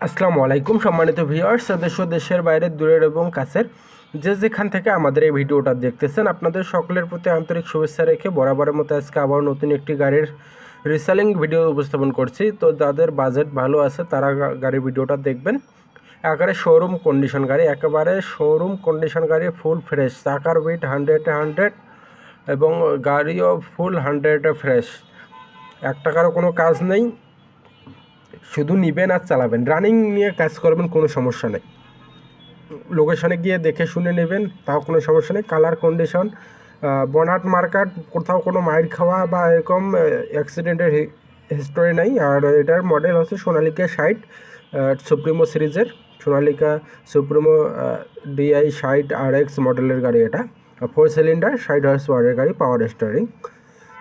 আসসালামু আলাইকুম, সম্মানিত ভিউয়ার্স ও দেশের বাইরে, দূরের এবং কাছের। যে যেখান থেকে আমাদের এই ভিডিওটা দেখতেছেন, আপনাদের সকলের প্রতি আন্তরিক শুভেচ্ছা রেখে বরাবরের মতো আজকে আবার নতুন একটি গাড়ির রিসেলিং ভিডিও উপস্থাপন করছি। তো যাদের বাজেট ভালো আছে, তারা গাড়ির ভিডিওটা দেখবেন। একেবারে শোরুম কন্ডিশন গাড়ি, একেবারে শোরুম কন্ডিশন গাড়ি ফুল ফ্রেশ চাকার উইট হান্ড্রেড হান্ড্রেড এবং গাড়িও ফুল হান্ড্রেডে ফ্রেশ এক টাকারও কোনো কাজ নেই। শুধু নিবেন আর চালাবেন। রানিং নিয়ে কাজ করবেন কোনো সমস্যা নেই। লোকেশনে গিয়ে দেখে শুনে নেবেন, তাও কোনো সমস্যা নেই। কালার কন্ডিশন বনাট মার্কাট কোথাও কোনো মাইর খাওয়া বা এরকম অ্যাক্সিডেন্টের হিস্টোরি নাই। আর এটার মডেল হচ্ছে সোনালিকা ষাট সুপ্রিমো সিরিজের। সোনালিকা সুপ্রিমো ডিআই ষাট আর এক্স মডেলের গাড়ি এটা। ফোর সিলিন্ডার ষাট হর্স পাওয়ারের গাড়ি পাওয়ার স্টারিং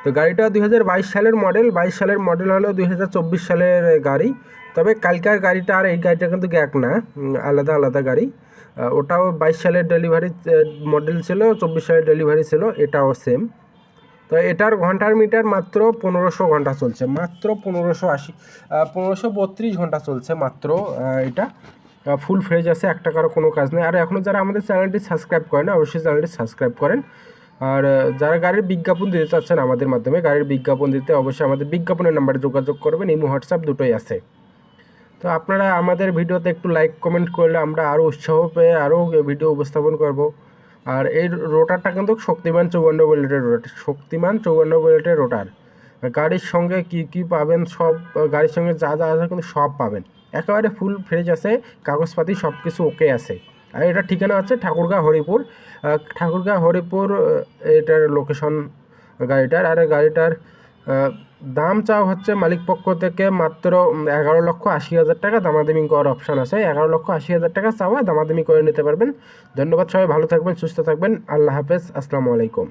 তো গাড়িটা দুই হাজার বাইশ সালের মডেল বাইশ সালের মডেল হলো দুই সালের গাড়ি। তবে কালকার গাড়িটা আর এই গাড়িটা কিন্তু এক না আলাদা আলাদা গাড়ি। ওটাও বাইশ সালের ডেলিভারি মডেল ছিল, চব্বিশ সালের ডেলিভারি ছিল, এটাও সেম তো এটার ঘণ্টার মিটার মাত্র পনেরোশো ঘণ্টা চলছে, মাত্র পনেরোশো আশি পনেরোশো বত্রিশ ঘণ্টা চলছে মাত্র এটা। ফুল ফ্রেজ আছে, এক টাকারও কোনো কাজ নেই। আর এখনও যারা আমাদের চ্যানেলটি সাবস্ক্রাইব করেন, অবশ্যই চ্যানেলটি সাবস্ক্রাইব করেন। আর যারা গাড়ির বিজ্ঞাপন দিতে চাচ্ছেন আমাদের মাধ্যমে, গাড়ির বিজ্ঞাপন দিতে অবশ্যই আমাদের বিজ্ঞাপনের নাম্বারে যোগাযোগ করবেন, ইমো, হোয়াটসঅ্যাপ দুটোই আছে। তো আপনারা আমাদের ভিডিওতে একটু লাইক কমেন্ট করলে আমরা আরও উৎসাহ পেয়ে আরও ভিডিও উপস্থাপন করব। আর এই রোটারটা কিন্তু শক্তিমান চৌবান্ন বুলেটের রোটার, শক্তিমান চৌবান্ন বুলেটের রোটার। গাড়ির সঙ্গে কি কি পাবেন সব, গাড়ির সঙ্গে যা যা আছে কিন্তু সব পাবেন। একেবারে ফুল ফ্রেজ আছে, কাগজপাতি সব কিছু ওকে আছে। আর এটার ঠিকানা আছে ঠাকুরগাঁ হরিপুর। ঠাকুরগাঁ হরিপুর এটার লোকেশন গাড়িটার। আর গাড়িটার দাম চাও হচ্ছে মালিক পক্ষ থেকে মাত্র এগারো লক্ষ আশি হাজার টাকা। দামাদামি করার অপশান আছে। এগারো লক্ষ আশি হাজার টাকা চাওয়া দামাদামি করে নিতে পারবেন। ধন্যবাদ সবাই, ভালো থাকবেন, সুস্থ থাকবেন। আল্লাহ হাফেজ। আসসালামু আলাইকুম।